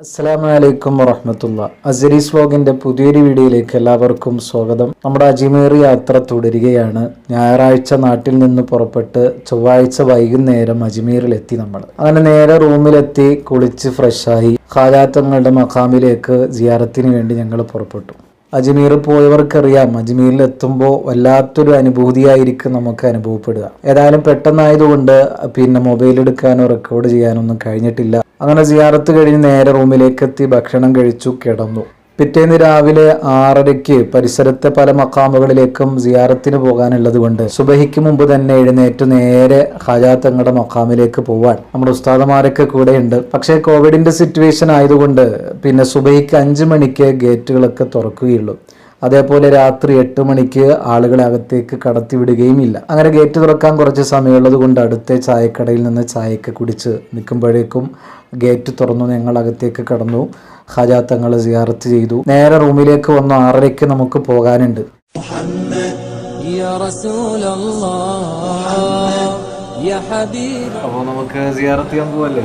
അസ്സലാമു അലൈക്കും വറഹമത്തുള്ള അസരീസ് വ്ലോഗിന്റെ പുതിയൊരു വീഡിയോയിലേക്ക് എല്ലാവർക്കും സ്വാഗതം. നമ്മുടെ അജ്മീർ യാത്ര തുടരുകയാണ്. ഞായറാഴ്ച നാട്ടിൽ നിന്ന് പുറപ്പെട്ട് ചൊവ്വാഴ്ച വൈകുന്നേരം അജ്മീറിലെത്തി നമ്മൾ. അങ്ങനെ നേരെ റൂമിലെത്തി കുളിച്ച് ഫ്രഷായി ഖാലാത്തങ്ങളുടെ മഖാമിലേക്ക് സിയാറത്തിന് വേണ്ടി ഞങ്ങൾ പുറപ്പെട്ടു. അജ്മീർ പോയവർക്കറിയാം അജ്മീറിൽ എത്തുമ്പോൾ വല്ലാത്തൊരു അനുഭൂതിയായിരിക്കും നമുക്ക് അനുഭവപ്പെടുക. ഏതായാലും പെട്ടെന്നായതുകൊണ്ട് പിന്നെ മൊബൈൽ എടുക്കാനോ റെക്കോർഡ് ചെയ്യാനോ ഒന്നും കഴിഞ്ഞിട്ടില്ല. അങ്ങനെ സിയാറത്ത് കഴിഞ്ഞ് നേരെ റൂമിലേക്ക് എത്തി ഭക്ഷണം കഴിച്ചു കിടന്നു. പിറ്റേന്ന് രാവിലെ ആറരയ്ക്ക് പരിസരത്തെ പല മക്കാമുകളിലേക്കും സിയാറത്തിന് പോകാനുള്ളത് കൊണ്ട് സുബഹിക്ക് മുമ്പ് തന്നെ എഴുന്നേറ്റ് നേരെ ഹജാത്തങ്ങളുടെ മക്കാമിലേക്ക് പോവാൻ നമ്മുടെ ഉസ്താദമാരൊക്കെ കൂടെയുണ്ട്. പക്ഷേ കോവിഡിന്റെ സിറ്റുവേഷൻ ആയതുകൊണ്ട് പിന്നെ സുബഹിക്ക് അഞ്ച് മണിക്ക് ഗേറ്റുകളൊക്കെ തുറക്കുകയുള്ളൂ. അതേപോലെ രാത്രി എട്ട് മണിക്ക് ആളുകളെ അകത്തേക്ക് കടത്തിവിടുകയും ഇല്ല അങ്ങനെ ഗേറ്റ് തുറക്കാൻ കുറച്ച് സമയമുള്ളത് കൊണ്ട് അടുത്ത ചായക്കടയിൽ നിന്ന് ചായയൊക്കെ കുടിച്ച് നിൽക്കുമ്പോഴേക്കും ഗേറ്റ് തുറന്നു ഞങ്ങൾ അകത്തേക്ക് കടന്നു. ഹജാത്തങ്ങൾ സിയാറത്ത് ചെയ്തു. നേരെ റൂമിലേക്ക് വന്നു. ആറരയ്ക്ക് നമുക്ക് പോകാനുണ്ട്. അപ്പോൾ നമുക്ക് സിയാറത്ത് ചെയ്യാൻ പോവല്ലേ?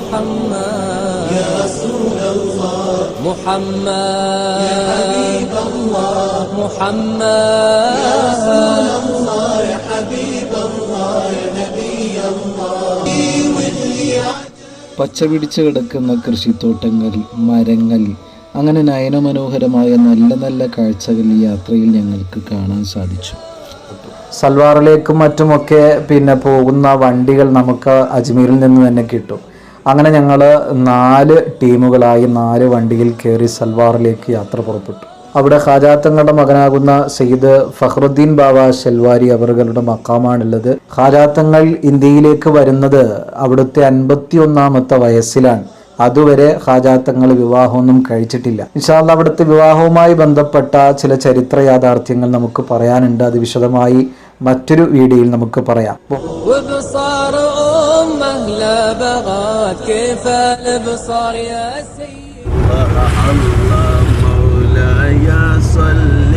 محمد يا رسول الله محمد يا حبيب الله محمد يا رسول الله يا حبيب الله يا نبي الله പച്ച പിടിച്ച് കിടക്കുന്ന കൃഷിത്തോട്ടങ്ങൾ മരങ്ങൾ അങ്ങനെ നയനമനോഹരമായ നല്ല നല്ല കാഴ്ചകൾ ഈ യാത്രയിൽ ഞങ്ങൾക്ക് കാണാൻ സാധിച്ചു സൽവാറിലേക്കും മറ്റുമൊക്കെ പിന്നെ പോകുന്ന വണ്ടികൾ നമുക്ക് അജ്മീരിൽ നിന്ന് തന്നെ കിട്ടും അങ്ങനെ ഞങ്ങൾ നാല് ടീമുകളായി നാല് വണ്ടിയിൽ കയറി സൽവാറിലേക്ക് യാത്ര പുറപ്പെട്ടു. അവിടെ ഹാജാത്തങ്ങളുടെ മകനാകുന്ന സെയ്ദ് ഫഹ്റുദ്ദീൻ ബാബ ഷെൽവാരി അവറുകളുടെ മക്കാമാണുള്ളത്. ഹാജാത്തങ്ങൾ ഇന്ത്യയിലേക്ക് വരുന്നത് അവിടുത്തെ അൻപത്തി ഒന്നാമത്തെ വയസ്സിലാണ്. അതുവരെ ഹാജാത്തങ്ങൾ വിവാഹമൊന്നും കഴിച്ചിട്ടില്ല. വിശാല അവിടുത്തെ വിവാഹവുമായി ബന്ധപ്പെട്ട ചില ചരിത്ര യാഥാർത്ഥ്യങ്ങൾ നമുക്ക് പറയാനുണ്ട്. അത് വിശദമായി മറ്റൊരു വീഡിയോയിൽ നമുക്ക് പറയാം. أمه لا بغات كيف البصار يا سيد الله مولاي صل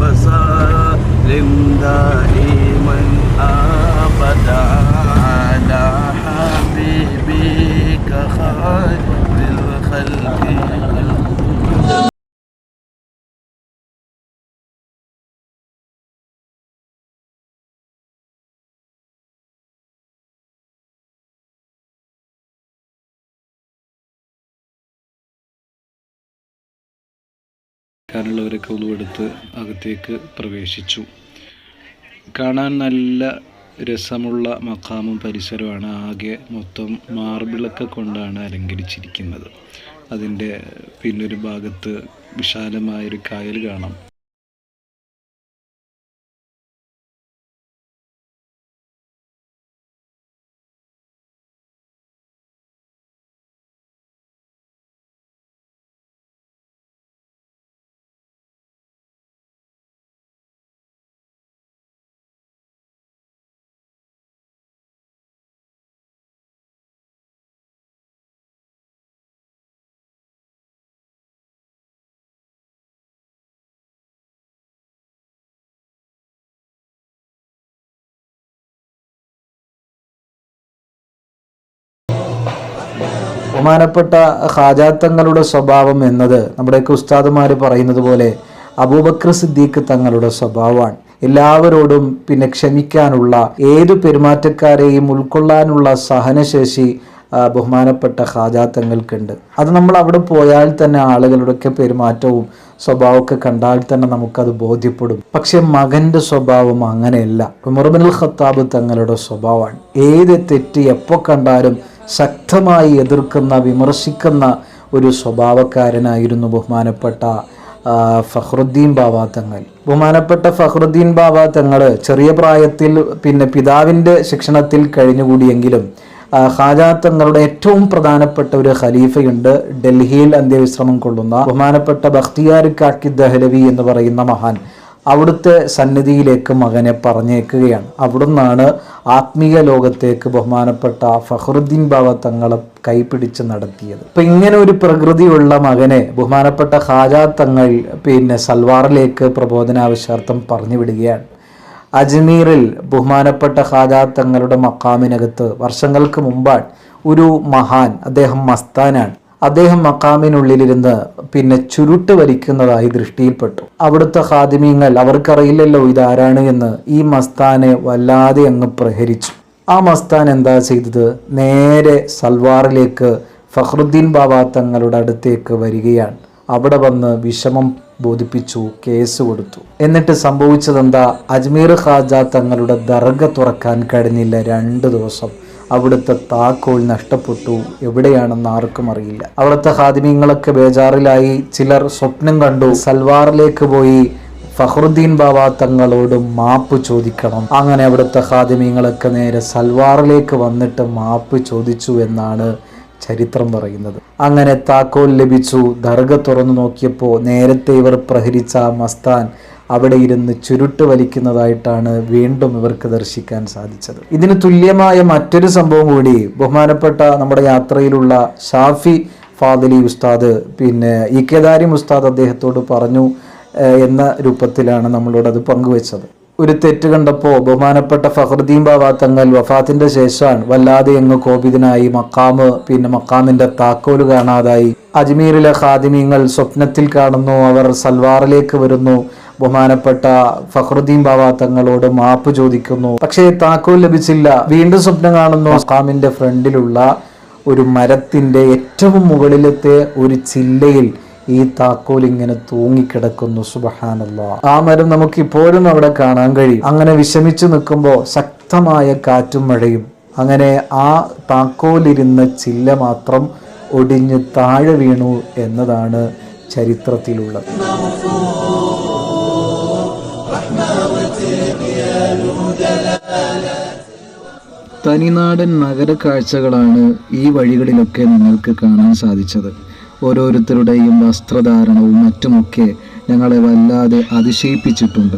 وسلم دائما ابدا على حبيبك خير الخلق. ക്കാനുള്ളവരൊക്കെ ഉളുവെടുത്ത് അകത്തേക്ക് പ്രവേശിച്ചു. കാണാൻ നല്ല രസമുള്ള മക്കാമും പരിസരമാണ് ആകെ മൊത്തം മാർബിളൊക്കെ കൊണ്ടാണ് അലങ്കരിച്ചിരിക്കുന്നത്. അതിന്റെ പിന്നൊരു ഭാഗത്ത് വിശാലമായൊരു കായൽ കാണാം. ബഹുമാനപ്പെട്ട ഹാജാത്തങ്ങളുടെ സ്വഭാവം എന്നത് നമ്മുടെയൊക്കെ ഉസ്താദുമാർ പറയുന്നത് പോലെ അബൂബക്കർ സിദ്ദീഖ് തങ്ങളുടെ സ്വഭാവമാണ്. എല്ലാവരോടും പിന്നെ ക്ഷമിക്കാനുള്ള ഏതു പെരുമാറ്റക്കാരെയും ഉൾക്കൊള്ളാനുള്ള സഹനശേഷി ബഹുമാനപ്പെട്ട ഹാജാത്തങ്ങൾക്കുണ്ട് അത് നമ്മൾ അവിടെ പോയാൽ തന്നെ ആളുകളുടെയൊക്കെ പെരുമാറ്റവും സ്വഭാവമൊക്കെ കണ്ടാൽ തന്നെ നമുക്കത് ബോധ്യപ്പെടും. പക്ഷെ മകന്റെ സ്വഭാവം അങ്ങനെയല്ല. ഉമർബിനുൽ ഖത്താബ് തങ്ങളുടെ സ്വഭാവമാണ്. ഏത് തെറ്റ് എപ്പോൾ കണ്ടാലും ശക്തമായി എതിർക്കുന്ന വിമർശിക്കുന്ന ഒരു സ്വഭാവക്കാരനായിരുന്നു ബഹുമാനപ്പെട്ട ഫഹ്റുദ്ദീൻ ബാബ തങ്ങൾ. ബഹുമാനപ്പെട്ട ഫഹ്റുദ്ദീൻ ബാബ തങ്ങൾ ചെറിയ പ്രായത്തിൽ പിന്നെ പിതാവിന്റെ ശിക്ഷണത്തിൽ കഴിഞ്ഞുകൂടിയെങ്കിലും ആ, ഖാജ തങ്ങളുടെ ഏറ്റവും പ്രധാനപ്പെട്ട ഒരു ഖലീഫയുണ്ട്. ഡൽഹിയിൽ അന്ത്യവിശ്രമം കൊള്ളുന്ന ബഹുമാനപ്പെട്ട ബഖ്തിയാർ കാക്കി ദഹലവി എന്ന് പറയുന്ന മഹാൻ അവിടുത്തെ സന്നിധിയിലേക്ക് മകനെ പറഞ്ഞേക്കുകയാണ് അവിടുന്നാണ് ആത്മീയ ലോകത്തേക്ക് ബഹുമാനപ്പെട്ട ഫഖറുദ്ദീൻ ബാബ തങ്ങളെ കൈപിടിച്ച് നടത്തിയത്. അപ്പൊ ഇങ്ങനെ ഒരു പ്രകൃതിയുള്ള മകനെ ബഹുമാനപ്പെട്ട ഹാജാ തങ്ങൾ പിന്നെ സൽവാറിലേക്ക് പ്രബോധനാവശ്യാർത്ഥം പറഞ്ഞു വിടുകയാണ് അജ്മീറിൽ ബഹുമാനപ്പെട്ട ഖാജാ തങ്ങളുടെ മക്കാമിനകത്ത് വർഷങ്ങൾക്ക് മുമ്പാണ് ഒരു മഹാൻ അദ്ദേഹം മസ്താനാണ്. അദ്ദേഹം മക്കാമിനുള്ളിലിരുന്ന് പിന്നെ ചുരുട്ട് വരിക്കുന്നതായി ദൃഷ്ടിയിൽപ്പെട്ടു. അവിടുത്തെ ഖാദിമീങ്ങൾ അവർക്കറിയില്ലല്ലോ ഇതാരാണ് എന്ന് ഈ മസ്താനെ വല്ലാതെ അങ്ങ് പ്രഹരിച്ചു. ആ മസ്താൻ എന്താ ചെയ്തത്? നേരെ സൽവാറിലേക്ക് ഫഹ്റുദ്ദീൻ ബാബ തങ്ങളുടെ അടുത്തേക്ക് വരികയാണ്. അവിടെ വന്ന് വിഷമം ബോധിപ്പിച്ചു കേസ് കൊടുത്തു. എന്നിട്ട് സംഭവിച്ചതെന്താ? അജ്മീർ ഖാജ തങ്ങളുടെ ദർഗ തുറക്കാൻ കഴിഞ്ഞില്ല രണ്ട് ദിവസം. അവിടുത്തെ താക്കോൽ നഷ്ടപ്പെട്ടു. എവിടെയാണെന്ന് ആർക്കും അറിയില്ല. അവിടുത്തെ ഹാദിമീങ്ങളൊക്കെ ബേജാറിലായി. ചിലർ സ്വപ്നം കണ്ടു. സൽവാറിലേക്ക് പോയി. ഫഹ്റുദ്ദീൻ ബാബ തങ്ങളോട് മാപ്പ് ചോദിക്കണം. അങ്ങനെ അവിടുത്തെ ഹാദിമീങ്ങളൊക്കെ നേരെ സൽവാറിലേക്ക് വന്നിട്ട് മാപ്പ് ചോദിച്ചു എന്നാണ് ചരിത്രം പറയുന്നത്. അങ്ങനെ താക്കോൽ ലഭിച്ചു. ദർഗ തുറന്നു നോക്കിയപ്പോൾ നേരത്തെ ഇവർ പ്രഹരിച്ച മസ്താൻ അവിടെ ഇരുന്ന് ചുരുട്ട് വലിക്കുന്നതായിട്ടാണ് വീണ്ടും ഇവർക്ക് ദർശിക്കാൻ സാധിച്ചത്. ഇതിന് തുല്യമായ മറ്റൊരു സംഭവം കൂടി ബഹുമാനപ്പെട്ട നമ്മുടെ യാത്രയിലുള്ള ഷാഫി ഫാദലി ഉസ്താദ് പിന്നെ ഇ കെദാരി ഉസ്താദ് അദ്ദേഹത്തോട് പറഞ്ഞു എന്ന രൂപത്തിലാണ് നമ്മളോട് അത് പങ്കുവെച്ചത്. ഒരു തെറ്റ് കണ്ടപ്പോൾ ബഹുമാനപ്പെട്ട ഫഹ്റുദ്ദീൻ ബാബ തങ്ങൾ വഫാത്തിന്റെ ശേഷമാണ് വല്ലാതെ അങ്ങ് കോപിതനായി മക്കാമ് പിന്നെ മക്കാമിന്റെ താക്കോൽ കാണാതായി. അജ്മീറിലെ ഖാദിമീങ്ങൾ സ്വപ്നത്തിൽ കാണുന്നു അവർ സൽവാറിലേക്ക് വരുന്നു. ബഹുമാനപ്പെട്ട ഫഹ്റുദ്ദീൻ ബാബ തങ്ങളോട് മാപ്പ് ചോദിക്കുന്നു. പക്ഷേ താക്കോൽ ലഭിച്ചില്ല. വീണ്ടും സ്വപ്നം കാണുന്നു. മക്കാമിന്റെ ഫ്രണ്ടിലുള്ള ഒരു മരത്തിന്റെ ഏറ്റവും മുകളിലത്തെ ഒരു ചില്ലയിൽ ഈ താക്കോൽ ഇങ്ങനെ തൂങ്ങിക്കിടക്കുന്നു സുബഹാനല്ല. ആ മരം നമുക്ക് ഇപ്പോഴും അവിടെ കാണാൻ കഴിയും. അങ്ങനെ വിഷമിച്ചു നിൽക്കുമ്പോൾ ശക്തമായ കാറ്റും മഴയും. അങ്ങനെ ആ താക്കോലിരുന്ന ചില്ല മാത്രം ഒടിഞ്ഞ് താഴെ വീണു എന്നതാണ് ചരിത്രത്തിലുള്ളത്. തനിനാടൻ നഗര കാഴ്ചകളാണ് ഈ വഴികളിലൊക്കെ നിങ്ങൾക്ക് കാണാൻ സാധിച്ചത്. ഓരോരുത്തരുടെയും വസ്ത്രധാരണവും മറ്റുമൊക്കെ ഞങ്ങളെ വല്ലാതെ അതിശയിപ്പിച്ചിട്ടുണ്ട്.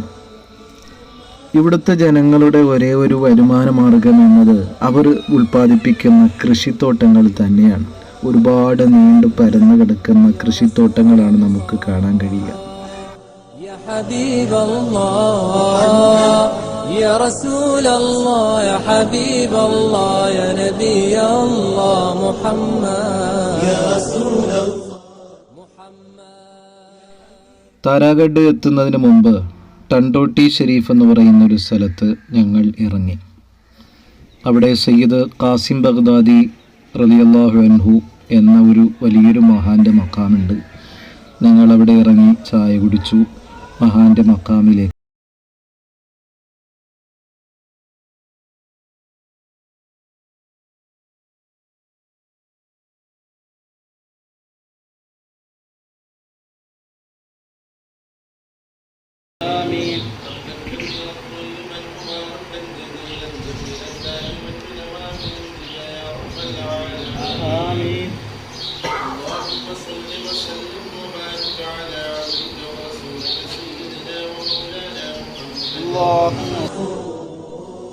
ഇവിടുത്തെ ജനങ്ങളുടെ ഒരേ ഒരു വരുമാന മാർഗം എന്നത് അവർ ഉൽപ്പാദിപ്പിക്കുന്ന കൃഷിത്തോട്ടങ്ങൾ തന്നെയാണ്. ഒരുപാട് നീണ്ടു പരന്നു കിടക്കുന്ന കൃഷിത്തോട്ടങ്ങളാണ് നമുക്ക് കാണാൻ കഴിയുക. يا حبيب الله يا رسول الله يا حبيب الله يا نبي الله محمد يا رسول الله താരാഗഡ് എത്തുന്നതിന് മുമ്പ് ടണ്ടോട്ടി ഷെരീഫ് എന്ന് പറയുന്ന ഒരു സ്ഥലത്ത് ഞങ്ങൾ ഇറങ്ങി അവിടെ സയ്യിദ് ഖാസിം ബഗ്ദാദി റളിയല്ലാഹു അൻഹു എന്ന ഒരു വലിയൊരു മഹാന്റെ മക്കാമുണ്ട് ഞങ്ങൾ അവിടെ ഇറങ്ങി ചായ കുടിച്ചു മഹാന്റെ മക്കാമിലേക്ക്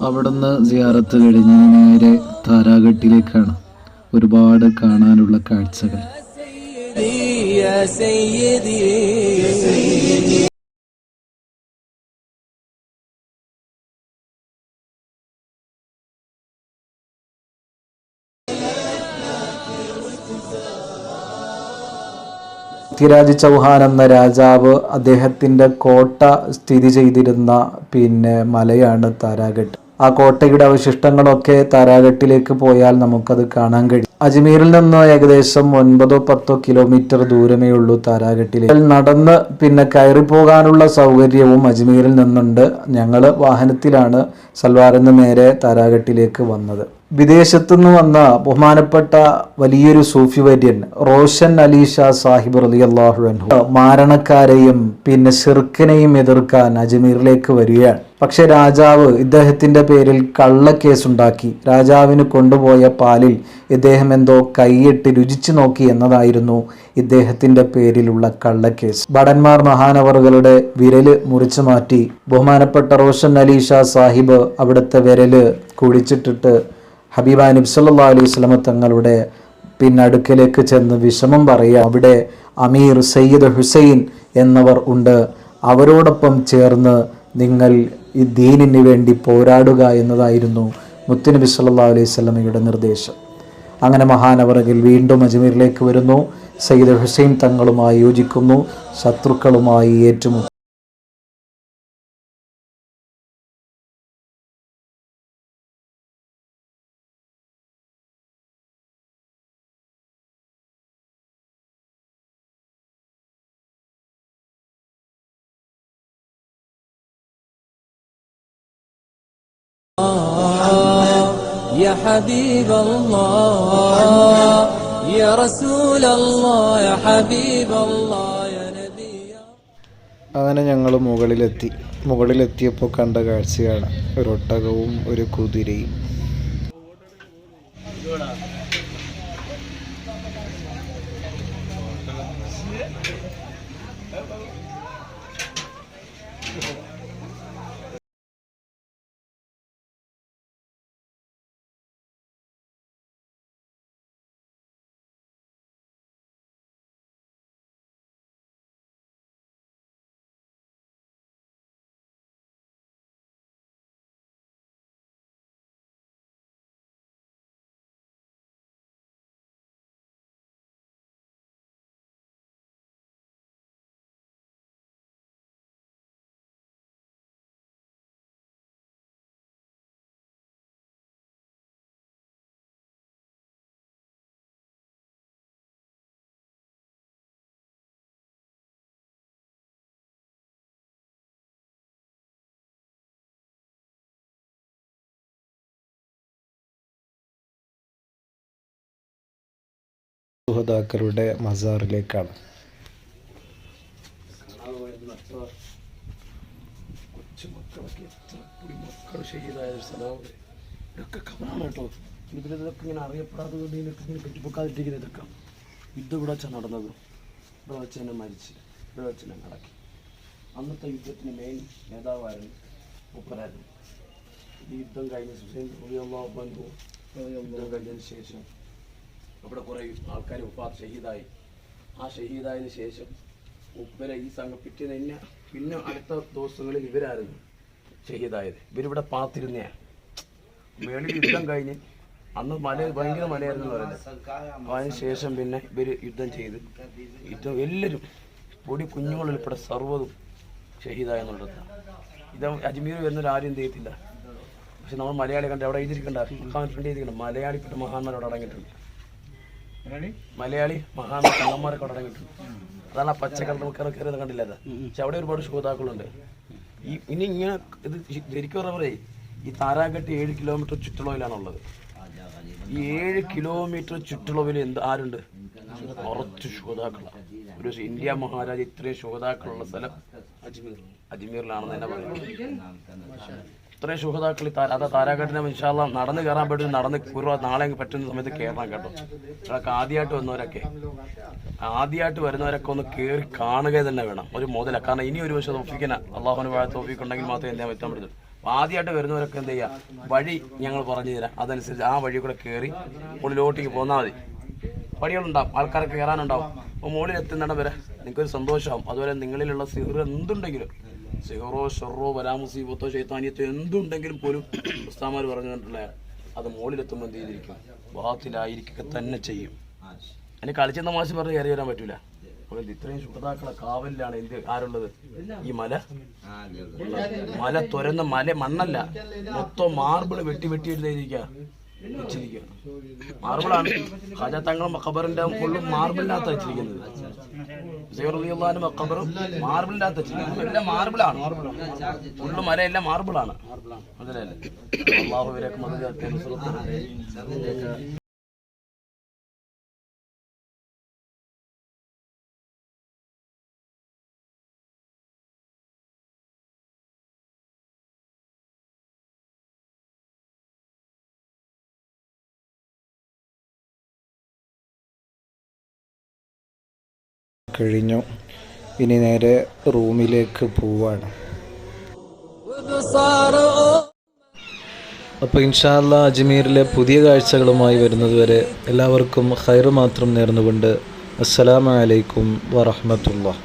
അവിടുന്ന് സിയാറത്ത് കഴിഞ്ഞ് നേരെ താരാഘട്ടിലേക്കാണ് ഒരുപാട് കാണാനുള്ള കാഴ്ചകൾ. പൃഥ്വിരാജ് ചൗഹാൻ എന്ന രാജാവ് അദ്ദേഹത്തിന്റെ കോട്ട സ്ഥിതി ചെയ്തിരുന്ന പിന്നെ മലയാണ് താരാഘട്ട് ആ കോട്ടയുടെ അവശിഷ്ടങ്ങളൊക്കെ താരാഘട്ടിലേക്ക് പോയാൽ നമുക്കത് കാണാൻ കഴിയും. അജ്മീറിൽ നിന്ന് ഏകദേശം ഒൻപതോ പത്തോ കിലോമീറ്റർ ദൂരമേ ഉള്ളൂ താരാഘട്ടിലേക്ക് നടന്ന് പിന്നെ കയറി പോകാനുള്ള സൗകര്യവും അജ്മീറിൽ നിന്നുണ്ട്. ഞങ്ങൾ വാഹനത്തിലാണ് സൽവാറിൽ നിന്ന് നേരെ താരാഘട്ടിലേക്ക് വന്നത്. വിദേശത്തുനിന്ന് വന്ന ബഹുമാനപ്പെട്ട വലിയൊരു സൂഫി വര്യൻ റോഷൻ അലി ഷാ സാഹിബ് അലി അള്ളാഹു മാരണക്കാരെയും പിന്നെ ഷിർക്കിനെയും എതിർക്കാൻ അജ്മീറിലേക്ക് വരികയാണ്. പക്ഷെ രാജാവ് ഇദ്ദേഹത്തിന്റെ പേരിൽ കള്ളക്കേസുണ്ടാക്കി. രാജാവിന് കൊണ്ടുപോയ പാലിൽ ഇദ്ദേഹം എന്തോ കൈയിട്ട് രുചിച്ചു നോക്കി എന്നതായിരുന്നു ഇദ്ദേഹത്തിന്റെ പേരിലുള്ള കള്ളക്കേസ്. ഭടന്മാർ മഹാനവറുകളുടെ വിരൽ മുറിച്ചു മാറ്റി ബഹുമാനപ്പെട്ട റോഷൻ അലി ഷാ സാഹിബ് അവിടുത്തെ വിരൽ കുഴിച്ചിട്ടിട്ട് ഹബീബ നബ്സല്ലാ അലൈഹി സ്വലമ തങ്ങളുടെ പിന്നെ അടുക്കലേക്ക് ചെന്ന് വിഷമം പറയുക അവിടെ അമീർ സയ്യിദ് ഹുസൈൻ എന്നവർ ഉണ്ട്. അവരോടൊപ്പം ചേർന്ന് നിങ്ങൾ ഈ ദീനിന് വേണ്ടി പോരാടുക എന്നതായിരുന്നു മുത്തുനബി സല്ലാ അലൈഹി സ്വലമയുടെ നിർദ്ദേശം. അങ്ങനെ മഹാനവറകിൽ വീണ്ടും അജ്മീറിലേക്ക് വരുന്നു. സയ്യിദ് ഹുസൈൻ തങ്ങളുമായി യോജിക്കുന്നു ശത്രുക്കളുമായി ഏറ്റുമുട്ടുന്നു. يا حبيب الله يا رسول الله يا حبيب الله يا نبي അങ്ങനെ ഞങ്ങൾ മുകളിലെത്തി മുകളിലെത്തിയപ്പോൾ കണ്ട കാഴ്ചയാണ് ഒരു ഒട്ടകവും ഒരു കുതിരയും സുഹതാക്കളുടെ മസാറിലേക്കാണ്. ഇങ്ങനെ അറിയപ്പെടാതെ കൊണ്ട് ഇങ്ങനെ കെട്ടിപ്പൊക്കാതിട്ടിരിക്കുന്ന ഇതൊക്കെ. യുദ്ധം ഇവിടെ വെച്ചാൽ നടന്നത്. ഇവിടെ വെച്ച് തന്നെ മരിച്ച്. ഇവിടെ വെച്ച് തന്നെ നടക്കി. അന്നത്തെ യുദ്ധത്തിന് മെയിൻ നേതാവായിരുന്നു മുപ്പരായിരുന്നു. ഈ യുദ്ധം കഴിഞ്ഞ സുസൈൻ യുദ്ധം കഴിഞ്ഞതിന് ശേഷം അവിടെ കുറേ ആൾക്കാർ ഉപ്പാത്ത് ഷഹീദായി. ആ ഷഹീദായതിന് ശേഷം ഉപ്പര ഈ സംഘം പിറ്റേന്ന് തന്നെ പിന്നെ അടുത്ത ദിവസങ്ങളിൽ ഇവരായിരുന്നു ഷഹീദായത്. ഇവരിവിടെ പാത്തിരുന്നയാ. മേളിൽ യുദ്ധം കഴിഞ്ഞ് അന്ന് മല ഭയങ്കര മലയായിരുന്നു പറയുന്നത്. അതിനുശേഷം അതിന് ശേഷം പിന്നെ ഇവർ യുദ്ധം ചെയ്ത്. യുദ്ധം എല്ലാവരും പൊടി കുഞ്ഞുങ്ങളുൾപ്പെടെ സർവതും ഷഹീദായെന്നുള്ളത് ഇത് അജ്മീർ വരുന്നൊരു ആരും ചെയ്തിട്ടില്ല പക്ഷെ നമ്മൾ മലയാളി കണ്ട് അവിടെ എഴുതിയിരിക്കണ്ട മഹാൻ ഫ്രണ്ട് മലയാളിപ്പെട്ട മഹാന്മാരോട് അടങ്ങിയിട്ടുണ്ട്. മലയാളി മഹാന കള്ളന്മാരൊക്കെ അവിടെ അടങ്ങിയിട്ടുണ്ട് അതാണ് ആ പച്ചക്കറി മുക്കറ കയറി കണ്ടില്ല അത് പക്ഷെ അവിടെ ഒരുപാട് ശ്രോതാക്കളുണ്ട്. ഈ ഇനി ഇങ്ങനെ ഇത് ശരിക്കും ഈ താരാകെട്ട് ഏഴ് കിലോമീറ്റർ ചുറ്റളവിലാണുള്ളത്. ഈ ഏഴ് കിലോമീറ്റർ ചുറ്റളവിൽ എന്ത് ആരുണ്ട്? കുറച്ച് ശ്രോതാക്കളാണ് ഒരു ഇന്ത്യ മഹാരാജ് ഇത്രയും ശ്രോതാക്കളുള്ള സ്ഥലം അജ്മീർ അജ്മീറിലാണെന്ന് തന്നെ പറയുന്നത് ഇത്രയും ശുഹതാക്കൾ അതാ താരാഘട്ടിനെ ഇൻഷാല്ല നടന്ന് കയറാൻ പറ്റും നടന്ന് കുറവ് നാളെ പറ്റുന്ന സമയത്ത് കയറണം കേട്ടോ. ഇതൊക്കെ ആദ്യമായിട്ട് വന്നവരൊക്കെ. ആദ്യമായിട്ട് വരുന്നവരൊക്കെ ഒന്ന് കയറി കാണുക തന്നെ വേണം ഒരു മുതല. കാരണം ഇനി ഒരു പക്ഷേ തോഫിക്കന. അള്ളാഹുവിന് വാഴ തോഫിക്കുണ്ടെങ്കിൽ മാത്രമേ എന്ത് പറ്റാൻ പറ്റുള്ളൂ ആദ്യമായിട്ട് വരുന്നവരൊക്കെ എന്ത് ചെയ്യുക വഴി ഞങ്ങൾ പറഞ്ഞു തരാം. അതനുസരിച്ച് ആ വഴി കൂടെ കയറി ഉള്ളിലോട്ടേക്ക് പോന്നാൽ മതി. വഴികളുണ്ടാവും ആൾക്കാരൊക്കെ കയറാനുണ്ടാവും അപ്പോൾ മുകളിൽ എത്തുന്നിടം വരെ നിങ്ങൾക്കൊരു സന്തോഷമാവും. അതുപോലെ നിങ്ങളിലുള്ള സിഹർ എന്തുണ്ടെങ്കിലും സിഹറോ ഷെറോ വരാമുസീബത്തോ ചൈത്താനിയത്തോ എന്തുണ്ടെങ്കിലും പോലും ഉസ്താമാർ പറഞ്ഞു കണ്ടിട്ടുള്ള അത് മുകളിലെത്തുമ്പോൾ എന്ത് ചെയ്തിരിക്കും? ബാത്തിലായിരിക്കുക തന്നെ ചെയ്യും. അതിന് കളിച്ചെന്ന മാസം പറഞ്ഞ് കയറി വരാൻ പറ്റൂല. എന്ത് ഇത്രയും ശുഭതാക്കളെ കാവലിലാണ് എന്ത് ആരുള്ളത്? ഈ മല? മല തുരന്ന മല മണ്ണല്ല. മൊത്തം മാർബിൾ വെട്ടി വെട്ടി എഴുതിയിരിക്കുക വെച്ചിരിക്കുക മാർബിളാണ്. ഖാജ തങ്ങളും ഖബറിന്റെ ഫുള്ളും മാർബിളിനകത്ത് വെച്ചിരിക്കുന്നത്. സൈറുദ്ദീനും ഖബറും മാർബിളിനകത്ത് വെച്ചിരിക്കുന്നത് എല്ലാം മാർബിളാണ്. ഫുള്ള് മല മാർബിളാണ്. മനസ്സിലായില്ലേ അള്ളാഹു ഇവരൊക്കെ മതി കഴിഞ്ഞു. ഇനി നേരെ റൂമിലേക്ക് പോവാണ്. അപ്പോൾ ഇൻഷാല്ല അജ്മീറിലെ പുതിയ കാഴ്ചകളുമായി വരുന്നതുവരെ എല്ലാവർക്കും ഹൈറ് മാത്രം നേർന്നുകൊണ്ട് അസ്സലാമലൈക്കും വറഹമത്തുള്ള